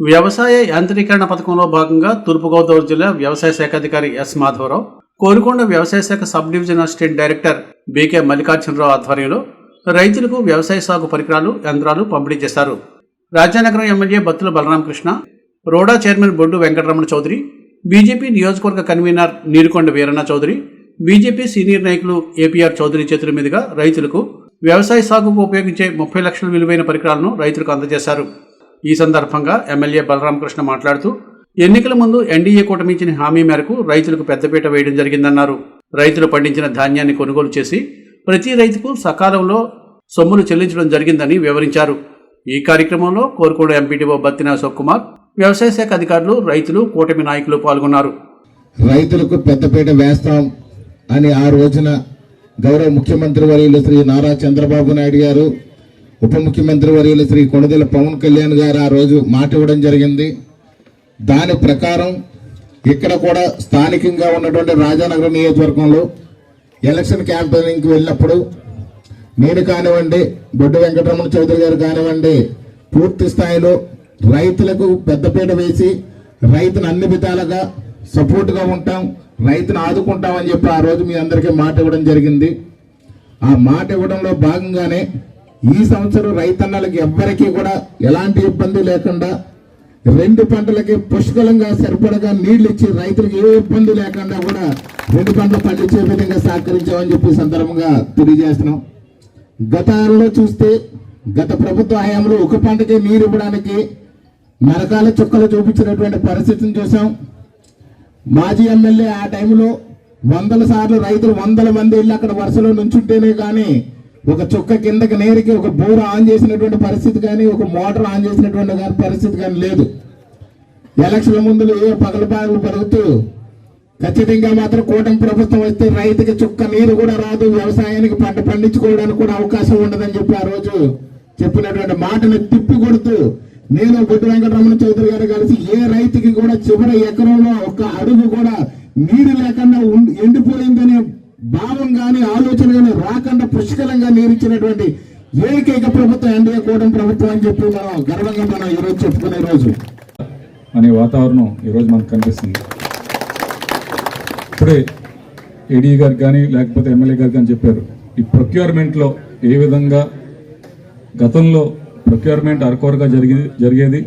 వ్యవసాయ యాంత్రీకరణ పథకంలో భాగంగా తూర్పుగోదావరి జిల్లా వ్యవసాయ శాఖ అధికారి ఎస్ మాధవరావు కోరుకొండ వ్యవసాయ శాఖ sub division assistant director BK Mallikarjunarao ఆధ్వర్యంలో రైతులకు వ్యవసాయ సాగు పరికరాలు యంత్రాలు పంపిణీ చేశారు. Rajanagaram MLA Battula Balaramakrishna RUDA chairman Boddu Venkataramana Chowdary BJP నియోజకవర్గ convenor Nirukonda Veeranna Chowdary BJP senior నాయకులు ఏపీఆర్ చౌదరి చేతుల మీదుగా రైతులకు వ్యవసాయ సాగుకు ఉపయోగించే ముప్పై లక్షల విలువైన పరికరాలను రైతులకు అందజేశారు. ఈ సందర్భంగా ఎమ్మెల్యే బలరామకృష్ణ మాట్లాడుతూ ఎన్నికల ముందు ఎన్డీఏ కూటమి ఇచ్చిన హామీ మేరకు రైతులకు పెద్దపీట వేయడం జరిగిందన్నారు. రైతులు పండించిన ధాన్యాన్ని కొనుగోలు చేసి ప్రతి రైతుకు సకాలంలో సొమ్ములు చెల్లించడం జరిగిందని వివరించారు. ఈ కార్యక్రమంలో కోరుకోడు ఎంపీటీఓ బత్తిన సుకుమార్ వ్యవసాయ శాఖ అధికారులు రైతులు కూటమి నాయకులు పాల్గొన్నారు. రైతులకు పెద్దపీట వేస్తాం అని ఆ రోజున గౌరవ ముఖ్యమంత్రి వర్యులు శ్రీ నారా చంద్రబాబు నాయుడు గారు ఉప ముఖ్యమంత్రి వర్యులు శ్రీ కొణిదెల పవన్ కళ్యాణ్ గారు ఆ రోజు మాట ఇవ్వడం జరిగింది. దాని ప్రకారం ఇక్కడ కూడా స్థానికంగా ఉన్నటువంటి రాజానగరం నియోజకవర్గంలో ఎలక్షన్ క్యాంపెయినింగ్కి వెళ్ళినప్పుడు నేను కానివ్వండి బొడ్డు వెంకటరమణ చౌదరి గారు కానివ్వండి పూర్తి స్థాయిలో రైతులకు పెద్దపీట వేసి రైతును అన్ని విధాలుగా సపోర్ట్గా ఉంటాం రైతును ఆదుకుంటామని చెప్పి ఆ రోజు మీ అందరికీ మాట ఇవ్వడం జరిగింది. ఆ మాట ఇవ్వడంలో భాగంగానే ఈ సంవత్సరం రైతన్నలకు ఎవ్వరికీ కూడా ఎలాంటి ఇబ్బంది లేకుండా రెండు పంటలకి పుష్కలంగా సరిపడగా నీళ్ళు ఇచ్చి రైతులకు ఏ ఇబ్బంది లేకుండా కూడా రెండు పంటలు పండించే విధంగా సహకరించామని చెప్పి సందర్భంగా తెలియజేస్తున్నాం. గతంలో చూస్తే గత ప్రభుత్వ హయాంలో ఒక పంటకే నీరు ఇవ్వడానికి నరకాల చుక్కలు చూపించినటువంటి పరిస్థితిని చూసాం మాజీ ఎమ్మెల్యే ఆ టైంలో వందల సార్లు రైతులు వందల మంది వెళ్ళి అక్కడ వరుసలో నుంచుంటేనే కానీ ఒక చుక్క కిందకి నేరికి ఒక బోర్ ఆన్ చేసినటువంటి పరిస్థితి కానీ ఒక మోటార్ ఆన్ చేసినటువంటి కానీ పరిస్థితి కానీ లేదు. ఎలక్షన్ల ముందులు ఏ పగలబాగులు పెరుగుతూ ఖచ్చితంగా మాత్రం కూటమి ప్రభుత్వం వస్తే రైతుకి చుక్క నీరు కూడా రాదు వ్యవసాయానికి పంట పండించుకోవడానికి కూడా అవకాశం ఉండదని చెప్పి ఆ రోజు చెప్పినటువంటి మాటను తిప్పి కొడుతూ నేను బొడ్డు వెంకటరమణ చౌదరి గారు కలిసి ఏ రైతుకి కూడా చివరి ఎకరంలో ఒక అడుగు కూడా నీరు లేకుండా ఉండి ఎండిపోయిందనే భావం కానీ ఆలోచన కానీ రాకుండా పుష్కలంగా నేర్చినటువంటి ఏకైక ప్రభుత్వం ఎన్డీఏ కూటమి ప్రభుత్వం అని చెప్పి మనం గర్వంగా మనం ఈరోజు చెప్పుకునే రోజు. అనే వాతావరణం ఈరోజు మనకు కనిపిస్తుంది. ఇప్పుడే ఏడీ గారు కానీ లేకపోతే ఎమ్మెల్యే గారు కానీ చెప్పారు. ఈ ప్రొక్యూర్మెంట్లో ఏ విధంగా గతంలో ప్రొక్యూర్మెంట్ అరకొరగా జరిగి జరిగేది?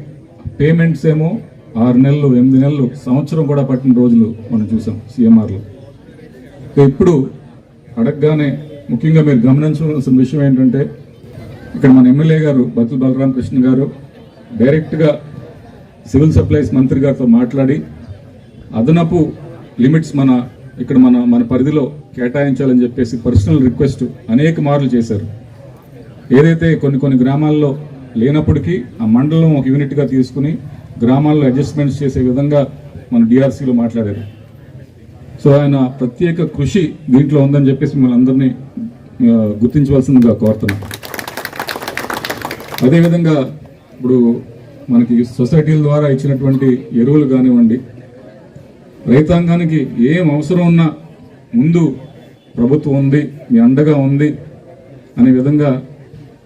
పేమెంట్స్ ఏమో ఆరు నెలలు ఎనిమిది నెలలు సంవత్సరం కూడా పట్టిన రోజులు మనం చూసాం సీఎంఆర్లో ఇప్పుడు అడగగానే ముఖ్యంగా మీరు గమనించవలసిన విషయం ఏంటంటే ఇక్కడ మన ఎమ్మెల్యే గారు బతుల్ బలరామకృష్ణ గారు డైరెక్ట్గా సివిల్ సప్లైస్ మంత్రి గారితో మాట్లాడి అదనపు లిమిట్స్ మన ఇక్కడ మన మన పరిధిలో కేటాయించాలని చెప్పేసి పర్సనల్ రిక్వెస్ట్ అనేక మార్లు చేశారు. ఏదైతే కొన్ని కొన్ని గ్రామాల్లో లేనప్పటికీ ఆ మండలం ఒక యూనిట్గా తీసుకుని గ్రామాల్లో అడ్జస్ట్మెంట్స్ చేసే విధంగా మన డిఆర్సీలో మాట్లాడారు. సో ఆయన ప్రత్యేక కృషి దీంట్లో ఉందని చెప్పేసి మిమ్మల్ని అందరినీ గుర్తించవలసిందిగా కోరుతున్నాం. అదేవిధంగా ఇప్పుడు మనకి సొసైటీల ద్వారా ఇచ్చినటువంటి ఎరువులు కానివ్వండి రైతాంగానికి ఏం అవసరం ఉన్నా ముందు ప్రభుత్వం ఉంది మీ అండగా ఉంది అనే విధంగా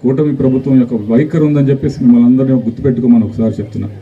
కూటమి ప్రభుత్వం యొక్క వైఖరి ఉందని చెప్పేసి మిమ్మల్ని అందరినీ గుర్తుపెట్టుకోమని ఒకసారి చెప్తున్నాను